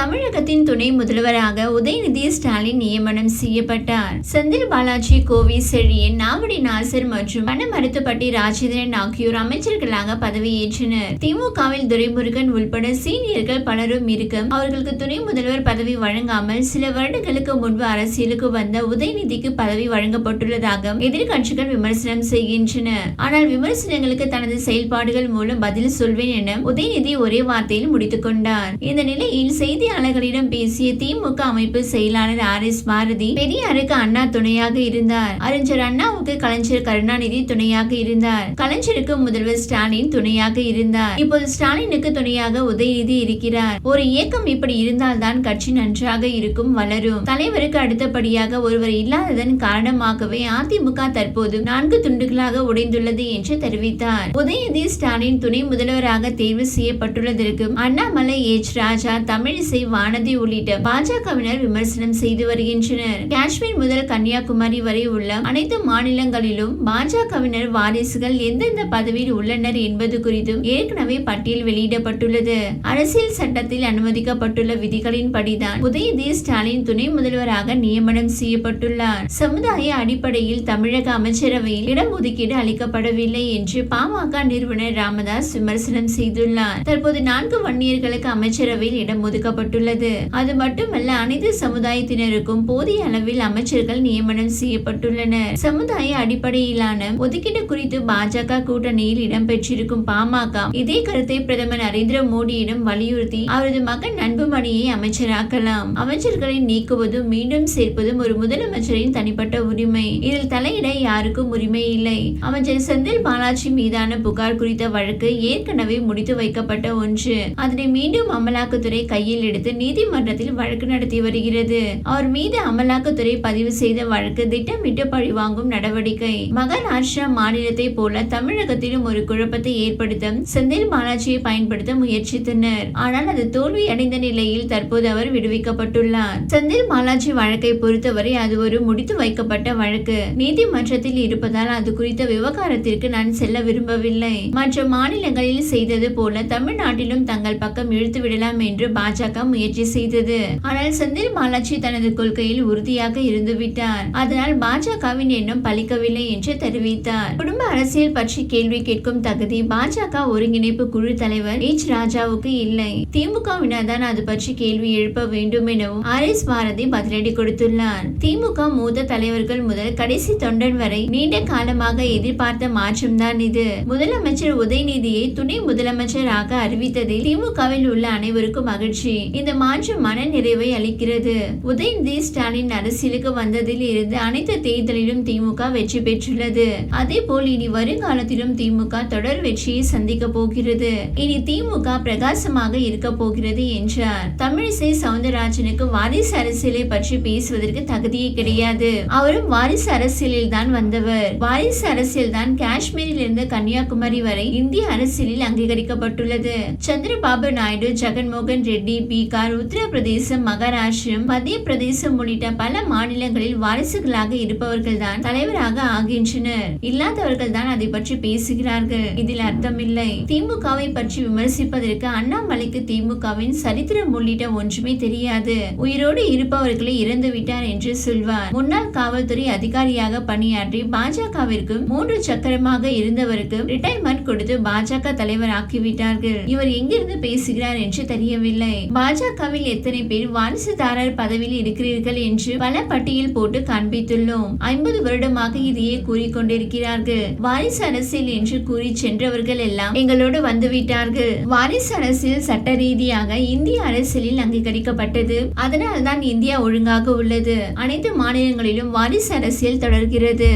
தமிழகத்தின் துணை முதல்வராக உதயநிதி ஸ்டாலின் நியமனம் செய்யப்பட்டார். செந்தில் பாலாஜி கோவி செழியன் நாவடி நாசர் மற்றும் பணமருத்துப்பட்டி ராஜேந்திரன் ஆகியோர் அமைச்சர்களாக பதவியேற்றனர். திமுகவில் துரைமுருகன் உள்பட சீனியர்கள் பலரும் இருக்க அவர்களுக்கு துணை முதல்வர் பதவி வழங்காமல் சில வருடங்களுக்கு முன்பு அரசியலுக்கு வந்த உதயநிதிக்கு பதவி வழங்கப்பட்டுள்ளதாக எதிர்கட்சிகள் விமர்சனம் செய்கின்றன. ஆனால் விமர்சனங்களுக்கு தனது செயல்பாடுகள் மூலம் பதில் சொல்வேன் என உதயநிதி ஒரே வார்த்தையில் முடித்துக் கொண்டார். இந்த நிலையில் செய்தி செய்தியாளர்களிடம் பேசிய திமுக அமைப்பு செயலாளர் ஆர் எஸ் பாரதி பெரியாருக்கு அண்ணா துணையாக இருந்தார். அறிஞர் அண்ணாவுக்கு கலைஞர் கருணாநிதி துணையாக இருந்தார். கலைஞருக்கு முதல்வர் ஸ்டாலின் துணையாக இருந்தார். இப்போது ஸ்டாலினுக்கு துணையாக உதயநிதி இருக்கிறார். ஒரு இயக்கம் இப்படி இருந்தால்தான் கட்சி நன்றாக இருக்கும் வளரும். தலைவருக்கு அடுத்தபடியாக ஒருவர் இல்லாததன் காரணமாகவே அதிமுக தற்போது நான்கு துண்டுகளாக உடைந்துள்ளது என்று தெரிவித்தார். உதயநிதி ஸ்டாலின் துணை முதல்வராக தேர்வு செய்யப்பட்டுள்ளதற்கு அண்ணாமலை எச். ராஜா தமிழிசை வானதி உள்ளிட்ட பாஜகவினர் விமர்சனம் செய்து வருகின்றனர். காஷ்மீர் முதல் கன்னியாகுமரி வரை உள்ள அனைத்து மாநிலங்களிலும் பாஜகவினர் வாரிசுகள் எந்தெந்த பதவியில் உள்ளனர் என்பது குறித்தும் ஏற்கனவே பட்டியல் வெளியிடப்பட்டுள்ளது. அரசியல் சட்டத்தில் அனுமதிக்கப்பட்டுள்ள விதிகளின் படிதான் உதயநிதி ஸ்டாலின் துணை முதல்வராக நியமனம் செய்யப்பட்டுள்ளார். சமுதாய அடிப்படையில் தமிழக அமைச்சரவையில் இடஒதுக்கீடு அளிக்கப்படவில்லை என்று பாமக நிறுவனர் ராமதாஸ் விமர்சனம் செய்துள்ளார். தற்போது நான்கு வன்னியர்களுக்கு அமைச்சரவையில் இடம் செய்யப்பட்டுள்ளது. அது மட்டுமல்ல அனைத்து சமுதாயத்தினருக்கும் போதிய அளவில் அமைச்சர்கள் நியமனம் செய்யப்பட்டுள்ளனர். சமுதாய அடிப்படையிலான ஒதுக்கீடு குறித்து பாஜக கூட்டணியில் இடம்பெற்றிருக்கும் பாமக இதே கருத்தை பிரதமர் நரேந்திர மோடியிடம் வலியுறுத்தி அவரது மகன் அன்புமணியை அமைச்சராக்கலாம். அமைச்சர்களை நீக்குவதும் மீண்டும் சேர்ப்பதும் ஒரு முதலமைச்சரின் தனிப்பட்ட உரிமை. இதில் தலையிட யாருக்கும் உரிமை இல்லை. அமைச்சர் செந்தில் பாலாஜி மீதான புகார் குறித்த வழக்கு ஏற்கனவே முடித்து வைக்கப்பட்ட ஒன்று. அதனை மீண்டும் அமலாக்கத்துறை கையில் எடுத்து நீதிமன்றத்தில் வழக்கு நடத்தி வருகிறது. அவர் மீது அமலாக்கத்துறை பதிவு செய்த வழக்கு திட்டமிட்டு பழிவாங்கும் நடவடிக்கை. மகாராஷ்டிரா மாநிலத்தை போல தமிழகத்திலும் ஒரு குழப்பத்தை ஏற்படுத்த செந்தில் பாலாஜியை பயன்படுத்த முயற்சித்தனர். ஆனால் அது தோல்வி அடைந்த நிலையில் தற்போது அவர் விடுவிக்கப்பட்டுள்ளார். செந்தில் பாலாஜி வழக்கை பொறுத்தவரை அது ஒரு முடித்து வைக்கப்பட்ட வழக்கு. நீதிமன்றத்தில் இருப்பதால் அது குறித்த விவகாரத்திற்கு நான் செல்ல விரும்பவில்லை. மற்ற மாநிலங்களில் செய்தது போல தமிழ்நாட்டிலும் தங்கள் பக்கம் இழுத்து விடலாம் என்று பாஜக முயற்சி செய்தது. ஆனால் செந்தில் பாலாஜி தனது கொள்கையில் உறுதியாக இருந்துவிட்டார். அதனால் பாஜகவின் எண்ணம் பலிக்கவில்லை என்று தெரிவித்தார். குடும்ப அரசியல் பற்றி கேள்வி கேட்கும் தகுதி பாஜக ஒருங்கிணைப்பு குழு தலைவர் எச். ராஜாவுக்கு இல்லை. திமுகவினர் தான் அது பற்றி கேள்வி எழுப்ப வேண்டும் எனவும் ஆர். எஸ். பாரதி பதிலடி கொடுத்துள்ளார். திமுக மூத்த தலைவர்கள் முதல் கடைசி தொண்டன் வரை நீண்ட காலமாக எதிர்பார்த்த மாற்றம்தான் இது. முதலமைச்சர் உதயநிதியை துணை முதலமைச்சராக அறிவித்ததில் திமுகவில் உள்ள அனைவருக்கும் மகிழ்ச்சி. இந்த மாற்றம் மன நிறைவை அளிக்கிறது. உதயநிதி ஸ்டாலின் அரசியலுக்கு வந்ததில் இருந்து அனைத்து தேர்தலிலும் திமுக வெற்றி பெற்றுள்ளது. அதே போல் இனி வருங்காலத்திலும் திமுக தொடர் வெற்றியை சந்திக்க போகிறது. இனி திமுக பிரகாசமாக இருக்க போகிறது என்றார். தமிழிசை சவுந்தரராஜனுக்கு வாரிசு அரசியலை பற்றி பேசுவதற்கு தகுதியே கிடையாது. அவரும் வாரிசு அரசியலில் தான் வந்தவர். வாரிசு அரசியல் தான் காஷ்மீரில் இருந்து கன்னியாகுமரி வரை இந்திய அரசியலில் அங்கீகரிக்கப்பட்டுள்ளது. சந்திரபாபு நாயுடு ஜெகன்மோகன் ரெட்டி பி. பீகார் உத்தரப்பிரதேசம் மகாராஷ்டிரம் மத்திய பிரதேசம் உள்ளிட்ட பல மாநிலங்களில் வாரிசுகளாக இருப்பவர்கள் தான் தலைவராக ஆகின்றனர். இல்லாதவர்கள் தான் அதை பற்றி பேசுகிறார்கள். இதில் அர்த்தமில்லை. திமுகவை பற்றி விமர்சிப்பதற்கு அண்ணாமலைக்கு திமுகவின் சரித்திரம் உள்ளிட்ட ஒன்றுமே தெரியாது. உயிரோடு இருப்பவர்களை இறந்து விட்டார் என்று சொல்வார். முன்னாள் காவல்துறை அதிகாரியாக பணியாற்றி பாஜகவிற்கு மூன்று சக்கரமாக இருந்தவருக்கு ரிட்டையர்மெண்ட் கொடுத்து பாஜக தலைவர் ஆக்கிவிட்டார்கள் இவர் எங்கிருந்து பேசுகிறார் என்று தெரியவில்லை. பாஜகவில் எத்தனை பேர் வாரிசுதாரர் பதவியில் இருக்கிறீர்கள் என்று பல பட்டியல் போட்டு காண்பித்துள்ளோம். ஐம்பது வருடமாக இதையே கூறிக்கொண்டிருக்கிறார்கள். வாரிசு அரசியல் என்று கூறி சென்றவர்கள் எல்லாம் எங்களோடு வந்துவிட்டார்கள். வாரிசு அரசியல் சட்ட ரீதியாக இந்திய அரசியலில் அங்கீகரிக்கப்பட்டது. அதனால்தான் இந்தியா ஒழுங்காக உள்ளது. அனைத்து மாநிலங்களிலும் வாரிசு அரசியல் தொடர்கிறது.